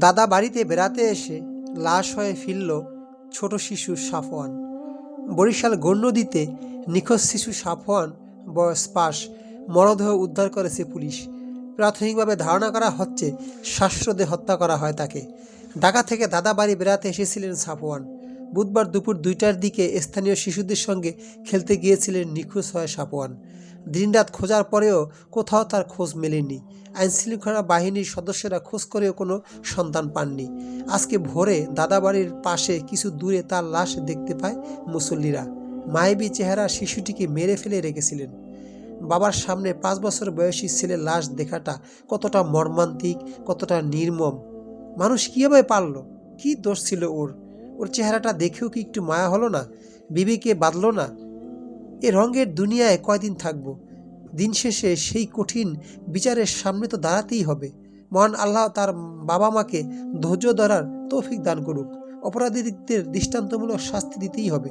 দাদা বাড়িতে বেড়াতে এসে লাশ হয়ে ফিরল ছোট শিশু সাফওয়ান। বরিশাল গণ্যদিতে নিখোঁজ শিশু সাফওয়ান বয়স পাশ মরদেহ উদ্ধার করেছে পুলিশ। প্রাথমিকভাবে ধারণা করা হচ্ছে শ্বাসরোধে হত্যা করা হয় তাকে। ঢাকা থেকে দাদা বাড়ি বেড়াতে এসেছিলেন সাফওয়ান। বুধবার দুপুর দুইটার দিকে স্থানীয় শিশুদের সঙ্গে খেলতে গিয়েছিলেন নিখোঁজ হয় সাপওয়ান দিনরাত খোঁজার পরেও কোথাও তার খোঁজ মেলেনি। আইনশৃঙ্খলা বাহিনীর সদস্যরা খোঁজ করেও কোনো সন্ধান পাননি। আজকে ভোরে দাদাবাড়ির পাশে কিছু দূরে তার লাশ দেখতে পায় মুসল্লিরা। মায়াবী চেহারা শিশুটিকে মেরে ফেলে রেখেছিলেন। বাবার সামনে পাঁচ বছর বয়সী ছেলের লাশ দেখাটা কতটা মর্মান্তিক, কতটা নির্মম। মানুষ কীভাবে পারল? কী দোষ ছিল ওর? ওর চেহারাটা দেখেও কি একটু মায়া হলো না? বিবেকে বাঁধলো না? এ রঙের দুনিয়ায় কয়দিন থাকব? দিন শেষে সেই কঠিন বিচারের সামনে তো দাঁড়াতেই হবে। মহান আল্লাহ তার বাবা মাকে ধৈর্য ধরার তৌফিক দান করুক। অপরাধীদের দৃষ্টান্তমূলক শাস্তি দিতেই হবে।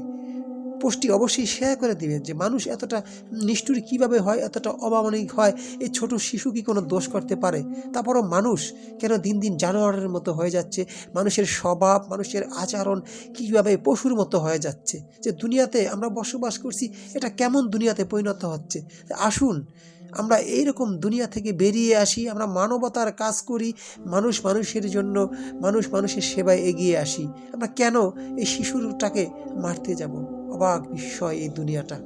পোস্টটি অবশ্যই শেয়ার করে দিবেন যে মানুষ এতটা নিষ্ঠুর কীভাবে হয়, এতটা অমানবিক হয়, এই ছোট শিশু কি কোনো দোষ করতে পারে? তারপরও মানুষ কেন দিন দিন জানোয়ারের মতো হয়ে যাচ্ছে? মানুষের স্বভাব, মানুষের আচরণ কীভাবে পশুর মতো হয়ে যাচ্ছে? যে দুনিয়াতে আমরা বসবাস করছি, এটা কেমন দুনিয়াতে পরিণত হচ্ছে? আসুন, আমরা এইরকম দুনিয়া থেকে বেরিয়ে আসি, আমরা মানবতার কাজ করি, মানুষ মানুষের জন্য, মানুষ মানুষের সেবায় এগিয়ে আসি। আমরা কেন এই শিশুটাকে মারতে যাব? অবাক বিস্ময় এই দুনিয়াটা।